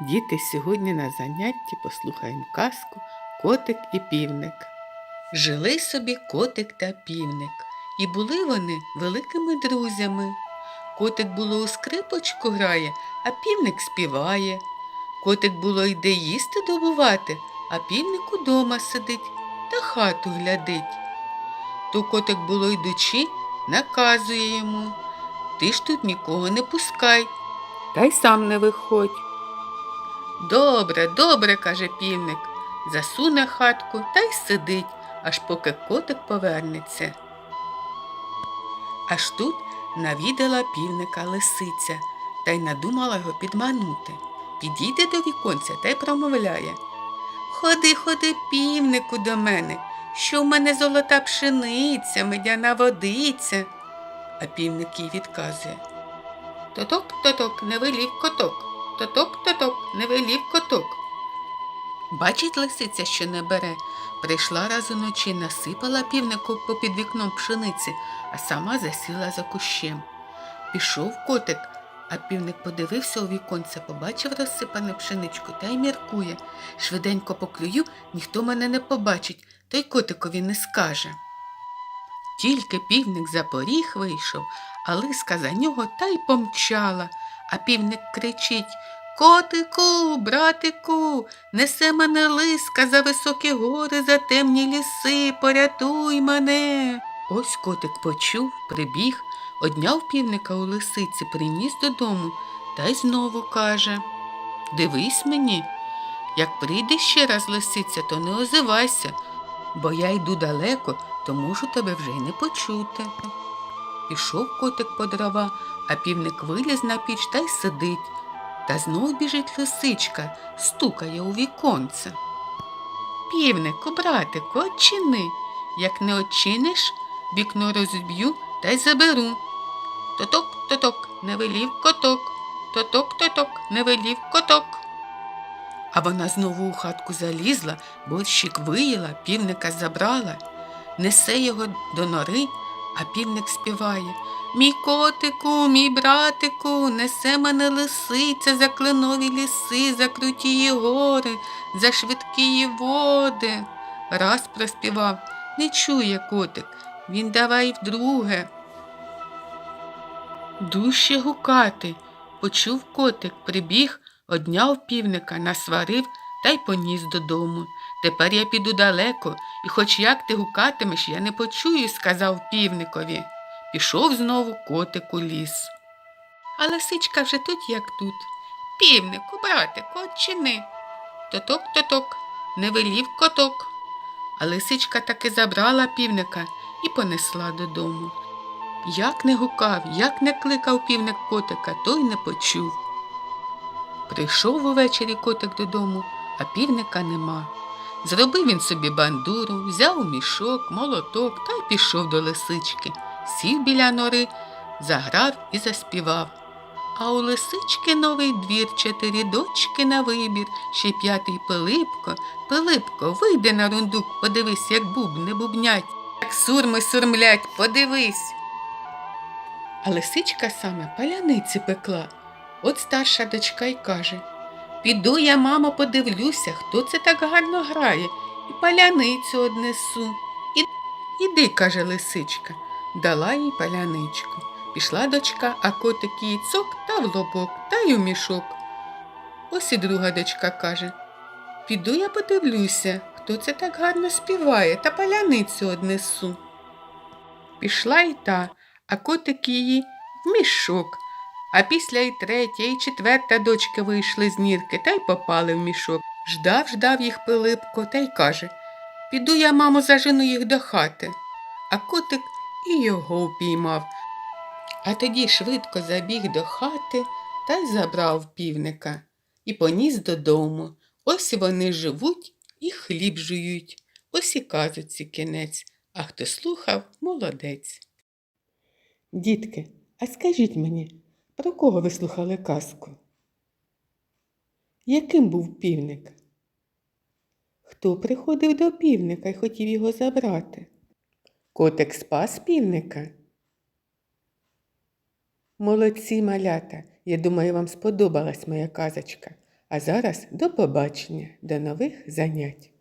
Діти, сьогодні на занятті послухаємо казку Котик і півник. Жили собі котик та півник, і були вони великими друзями. Котик було у скрипочку грає, а півник співає. Котик було йде їсти добувати, а півник удома сидить та хату глядить. То котик було йдучи, наказує йому Ти ж тут нікого не пускай, та й сам не виходь. Добре, добре, каже півник, засуне хатку та й сидить, аж поки котик повернеться. Аж тут навідала півника лисиця та й надумала його підманути. Підійде до віконця та й промовляє. Ходи, ходи, півнику до мене, що в мене золота пшениця, медяна водиця. А півник їй відказує. Тоток, тоток, не вилів коток. Тоток, тоток, не вилів коток. Бачить лисиця, що не бере. Прийшла раз уночі, насипала півнику попід вікном пшениці, а сама засіла за кущем. Пішов котик, а півник подивився у віконце, побачив розсипану пшеничку та й міркує. Швиденько поклюю, ніхто мене не побачить, то й котикові не скаже. Тільки півник за поріг вийшов, а лиска за нього та й помчала. А півник кричить Котику, братику, несе мене лиска за високі гори, за темні ліси, порятуй мене. Ось котик почув, прибіг, одняв півника у лисиці, приніс додому та й знову каже Дивись мені, як прийде ще раз лисиця, то не озивайся, бо я йду далеко, то можу тебе вже й не почути. Пішов котик по дрова, а півник виліз на піч та й сидить. Та знов біжить лисичка, стукає у віконце. Півнику, братику, очини. Як не очиниш, вікно розб'ю та й заберу. Тоток, тоток, не велів коток, тоток, тоток, не велів коток. А вона знову у хатку залізла, борщик виїла, півника забрала, несе його до нори, а півник співає. Мій котику, мій братику, несе мене лисиця за кленові ліси, за крутії гори, за швидкії води. Раз проспівав, не чує котик, він давай вдруге. Дужче гукати. Почув котик, прибіг, одняв півника, насварив та й поніс додому. Тепер я піду далеко, і хоч як ти гукатимеш, я не почую, сказав півникові. Пішов знову котик у ліс. А лисичка вже тут, як тут. Півнику, братику, очини. Тоток, тоток, не велів коток. А лисичка таки забрала півника і понесла додому. Як не гукав, як не кликав півник котика, той не почув. Прийшов увечері котик додому, а півника нема. Зробив він собі бандуру, взяв мішок, молоток та й пішов до лисички. Сів біля нори, заграв і заспівав. А у лисички новий двір, чотири дочки на вибір, ще п'ятий Пилипко. Пилипко, вийди на рундук, подивись, як бубни бубнять, як сурми сурмлять, подивись. А лисичка саме паляниці пекла. От старша дочка й каже Піду я, мамо, подивлюся, хто це так гарно грає, і паляницю однесу. І... Іди, каже лисичка, дала їй паляничку. Пішла дочка, а котик їй цок та в лобок, та й у мішок. Ось і друга дочка каже Піду я подивлюся, хто це так гарно співає, та паляницю однесу. Пішла й та, а котик її в мішок. А після і третя, і четверта дочки вийшли з нірки та й попали в мішок. Ждав, ждав їх Пилипко та й каже Піду я, мамо, зажену їх до хати. А котик і його впіймав. А тоді швидко забіг до хати та й забрав півника і поніс додому. Ось вони живуть і хліб жують. Ось і казуці кінець, а хто слухав, молодець. Дітки, а скажіть мені, про кого ви слухали казку? Яким був півник? Хто приходив до півника і хотів його забрати? Котик спас півника? Молодці малята, я думаю, вам сподобалась моя казочка. А зараз до побачення, до нових занять.